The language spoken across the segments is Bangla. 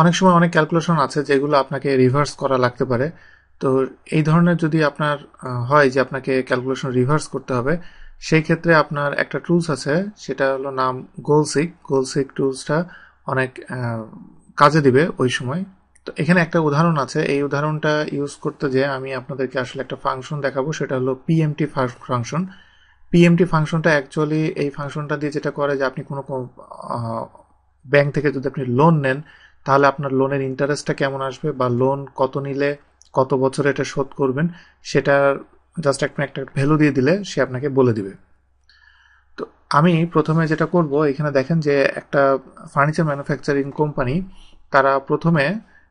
অনেক সময় অনেক ক্যালকুলেশন আছে যেগুলো আপনাকে রিভার্স করা লাগতে পারে। তো এই ধরনের যদি আপনার হয় যে আপনাকে ক্যালকুলেশন রিভার্স করতে হবে, সেই ক্ষেত্রে আপনার একটা টুলস আছে, সেটা হলো নাম গোলসিক গোলসিক টুলসটা অনেক কাজে দিবে ওই সময়। তো এখানে একটা উদাহরণ আছে, এই উদাহরণটা ইউজ করতে যে আমি আপনাদেরকে আসলে একটা ফাংশন দেখাবো, সেটা হলো পিএমটি ফাংশন পিএমটি ফাংশনটা অ্যাকচুয়ালি এই ফাংশনটা দিয়ে যেটা করে যে আপনি কোনো ব্যাংক থেকে যদি আপনি লোন নেন তাহলে আপনার লোনের ইন্টারেস্টটা কেমন আসবে বা লোন কত নিলে কত বছরে এটা শোধ করবেন সেটা জাস্ট একটা একটা ভ্যালু দিয়ে দিলে সে আপনাকে বলে দিবে। তো আমি প্রথমে যেটা করব, এখানে দেখেন যে একটা ফার্নিচার ম্যানুফ্যাকচারিং কোম্পানি তারা প্রথমে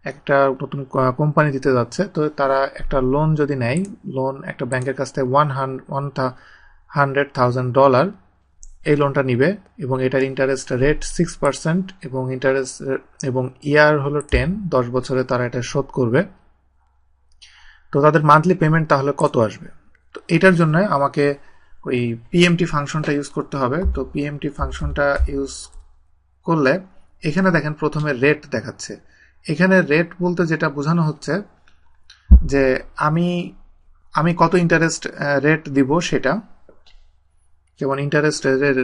একটা নতুন কোম্পানি দিতে যাচ্ছে। তো তারা একটা লোন যদি নেয় লোন একটা ব্যাংকের কাছ থেকে one one hundred thousand dollar এই লোনটা নিবে এবং এটার ইন্টারেস্ট রেট সিক্স পার্সেন্ট এবং ইন্টারেস্ট এবং ইয়ার হলো টেন দশ বছরে তারা এটা শোধ করবে। তো তাদের মান্থলি পেমেন্ট তাহলে কত আসবে? তো এটার জন্য আমাকে ওই পিএমটি ফাংশনটা ইউজ করতে হবে। তো পিএমটি ফাংশনটা ইউজ করলে এখানে দেখেন প্রথমে রেট দেখাচ্ছে। এখানে রেট বলতে যেটা বোঝানো হচ্ছে যে আমি আমি কত ইন্টারেস্ট রেট দিব সেটা যেমন ইন্টারেস্ট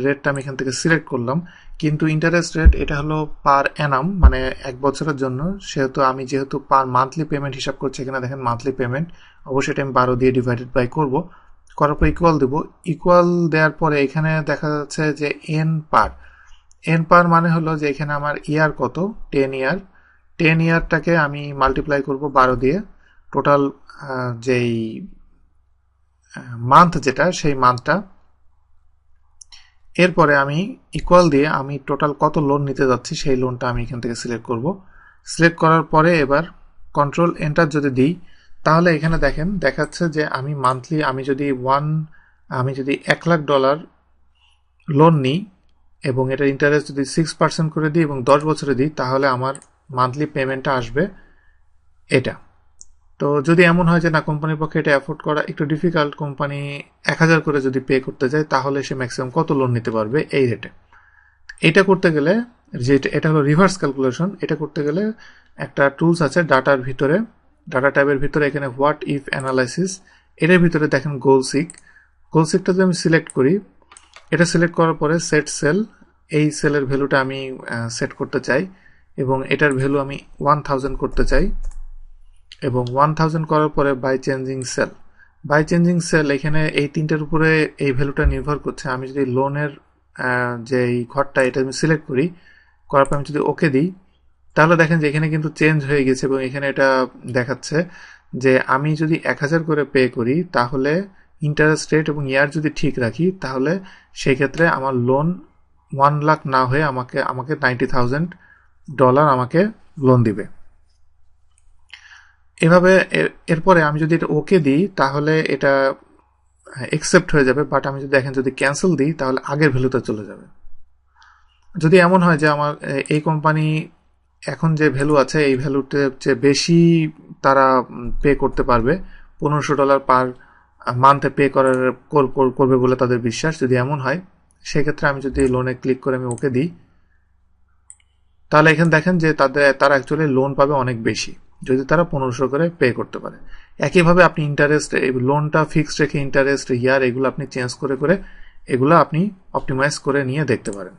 রেটটা আমি এখান থেকে সিলেক্ট করলাম। কিন্তু ইন্টারেস্ট রেট এটা হলো পার অ্যানাম মানে এক বছরের জন্য। সেহেতু আমি যেহেতু পার মান্থলি পেমেন্ট হিসাব করছি এখানে, দেখেন মান্থলি পেমেন্ট অবশ্যই এটা আমি বারো দিয়ে ডিভাইডেড বাই করব। করার পর ইকুয়াল দেবো। ইকুয়াল দেওয়ার পরে এখানে দেখা যাচ্ছে যে এন পার এন পার মানে হলো যে এখানে আমার ইয়ার কত? টেন ইয়ার টেন ইয়ারটাকে আমি মাল্টিপ্লাই করব বারো দিয়ে। টোটাল যেই মান্থ যেটা, সেই মান্থটা এরপরে আমি ইকুয়াল দিয়ে আমি টোটাল কত লোন নিতে যাচ্ছি সেই লোনটা আমি এখান থেকে সিলেক্ট করব। সিলেক্ট করার পরে এবার কন্ট্রোল এন্টার যদি দিই, তাহলে এখানে দেখেন দেখাচ্ছে যে আমি মান্থলি আমি যদি ওয়ান আমি যদি এক লাখ ডলার লোন নিই এবং এটার ইন্টারেস্ট যদি সিক্স পার্সেন্ট করে দিই এবং দশ বছরে দিই, তাহলে আমার মান্থলি পেমেন্টটা আসবে এটা। তো যদি এমন হয় যে না, কোম্পানির পক্ষে এটা অ্যাফোর্ড করা একটু ডিফিকাল্ট কোম্পানি এক হাজার করে যদি পে করতে যায়, তাহলে সে ম্যাক্সিমাম কত লোন নিতে পারবে এই রেটে এটা করতে গেলে যে এটা হলো রিভার্স ক্যালকুলেশন এটা করতে গেলে একটা টুলস আছে ডাটার ভিতরে ডাটা ট্যাবের ভিতরে এখানে হোয়াট ইফ অ্যানালাইসিস এটার ভিতরে দেখেন গোল গোলসিক গোলসিকটা যদি আমি সিলেক্ট করি, এটা সিলেক্ট করার পরে সেট সেল এই সেলের ভ্যালুটা আমি সেট করতে চাই এবং এটার ভ্যালু আমি ওয়ান করতে চাই। এবং ওয়ান থাউজেন্ড করার পরে by changing cell by changing cell এখানে এই তিনটের উপরে এই ভ্যালুটা নির্ভর করছে। আমি যদি লোনের যে এই ঘরটা, এটা আমি সিলেক্ট করি, করার পর আমি যদি ওকে দিই, তাহলে দেখেন যে এখানে কিন্তু চেঞ্জ হয়ে গেছে এবং এখানে এটা দেখাচ্ছে যে আমি যদি এক হাজার করে পে করি, তাহলে ইন্টারেস্ট রেট এবং ইয়ার যদি ঠিক রাখি, তাহলে সেই ক্ষেত্রে আমার লোন ওয়ান লাখ না হয়ে আমাকে আমাকে নাইনটি থাউজেন্ড ডলার আমাকে লোন দিবে। এভাবে এরপরে আমি যদি এটা ওকে দিই, তাহলে এটা অ্যাকসেপ্ট হয়ে যাবে বাট আমি যদি দেখেন যদি ক্যান্সেল দিই, তাহলে আগের ভ্যালুতে চলে যাবে। যদি এমন হয় যে আমার এই কোম্পানি এখন যে ভ্যালু আছে, এই ভ্যালুতে যে বেশি তারা পে করতে পারবে, পনেরোশো ডলার পার মান্থে পে করার করবে বলে তাদের বিশ্বাস, যদি এমন হয়, সেক্ষেত্রে আমি যদি লোনে ক্লিক করে আমি ওকে দিই, তাহলে এখানে দেখেন যে তাদের, তারা অ্যাকচুয়ালি লোন পাবে অনেক বেশি। যদি তারা পনেরোশো করে পে করতে পারে। একইভাবে আপনি ইন্টারেস্ট এই লোনটা ফিক্সড রেখে ইন্টারেস্ট ইয়ার এগুলো আপনি চেঞ্জ করে করে এগুলো আপনি অপটিমাইজ করে নিয়ে দেখতে পারেন।